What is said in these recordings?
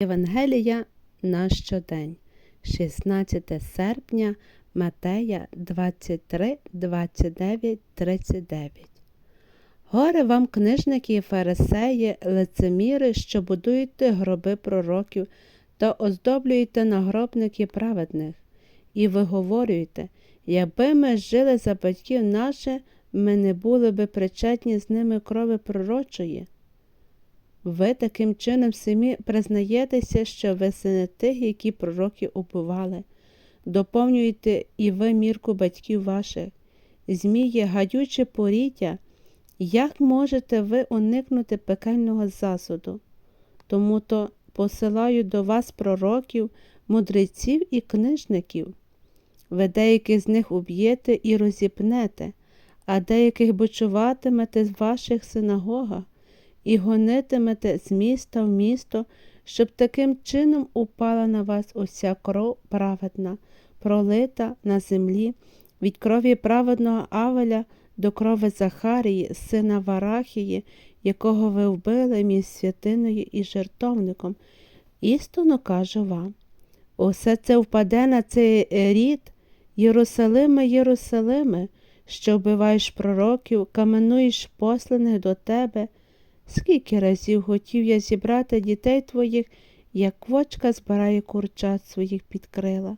Євангелія на щодень, 16 серпня, Матея 23, 29, 39. Горе вам, книжники і фарисеї, лицеміри, що будуєте гроби пророків та оздоблюєте нагробники праведних, і виговорюєте, якби ми жили за батьків наших, ми не були би причетні з ними крови пророчої. Ви таким чином самі признаєтеся, що ви сини тих, які пророки убивали. Доповнюєте і ви мірку батьків ваших. Зміє, гадюче поріття, як можете ви уникнути пекельного засуду? Тому то посилаю до вас пророків, мудреців і книжників. Ви деяких з них уб'єте і розіпнете, а деяких бочуватимете в ваших синагогах і гонитимете з міста в місто, щоб таким чином упала на вас уся кров праведна, пролита на землі, від крові праведного Авеля до крови Захарії, сина Варахії, якого ви вбили між святиною і жертовником. Істинно кажу вам, усе це впаде на цей рід, Єрусалиме, Єрусалиме, що вбиваєш пророків, каменуєш посланих до тебе. Скільки разів хотів я зібрати дітей твоїх, як квочка збирає курчат своїх під крила,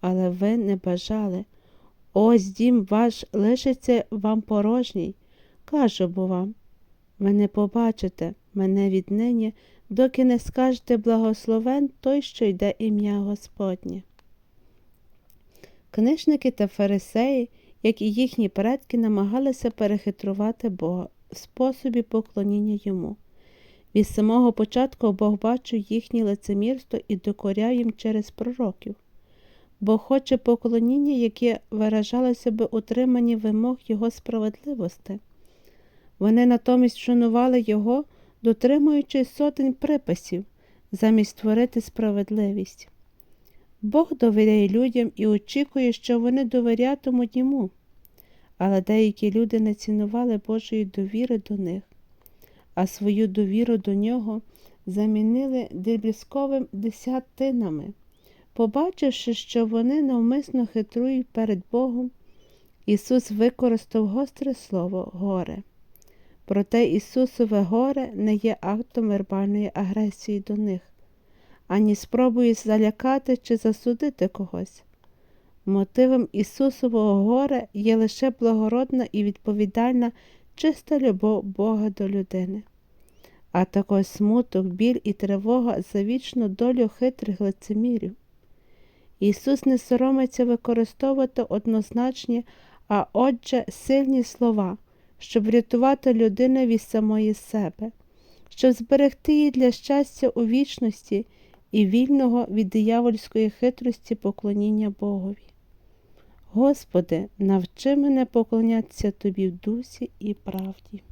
але ви не бажали. Ось дім ваш лишиться вам порожній. Кажу бо вам, ви не побачите мене віднині, доки не скажете благословен той, що йде ім'я Господнє. Книжники та фарисеї, як і їхні предки, намагалися перехитрувати Бога способі поклоніння йому. Від самого початку Бог бачив їхнє лицемірство і докоряв їм через пророків. Бог хоче поклоніння, яке виражалося би утриманні вимог Його справедливості. Вони натомість шанували Його, дотримуючись сотень приписів, замість створити справедливість. Бог довіряє людям і очікує, що вони довірятимуть йому але деякі люди не цінували Божої довіри до них, а свою довіру до нього замінили дріб'язковим десятинами, побачивши, що вони навмисно хитрують перед Богом, Ісус використав гостре слово горе. Проте Ісусове горе не є актом вербальної агресії до них, ані спробує залякати чи засудити когось. Мотивом Ісусового горя є лише благородна і відповідальна чиста любов Бога до людини, а також смуток, біль і тривога за вічну долю хитрих лицемірів. Ісус не соромиться використовувати однозначні, а отже, сильні слова, щоб врятувати людину від самої себе, щоб зберегти її для щастя у вічності і вільного від диявольської хитрості поклоніння Богові. Господи, навчи мене поклонятися Тобі в дусі і правді.